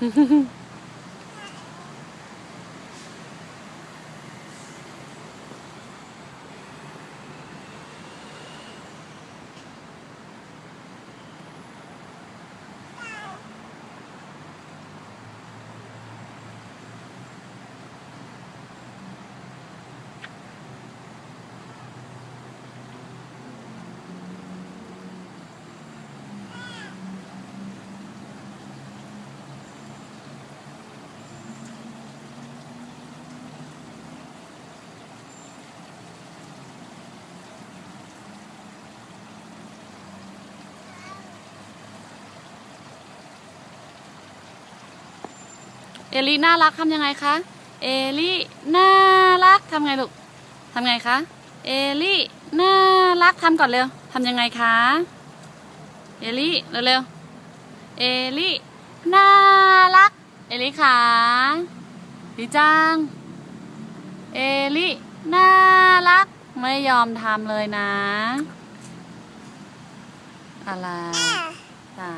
嗯哼哼 เอลี่น่ารักทำยังไงคะ เอลี่น่ารักทำไงลูกทำไงคะ เอลี่น่ารักทำก่อนเร็วทำยังไงคะ เอลี่เร็วๆ เอลี่น่ารัก เอลี่ขาดีจัง เอลี่น่ารัก ไม่ยอมทำเลยนะ อะไรจ๋า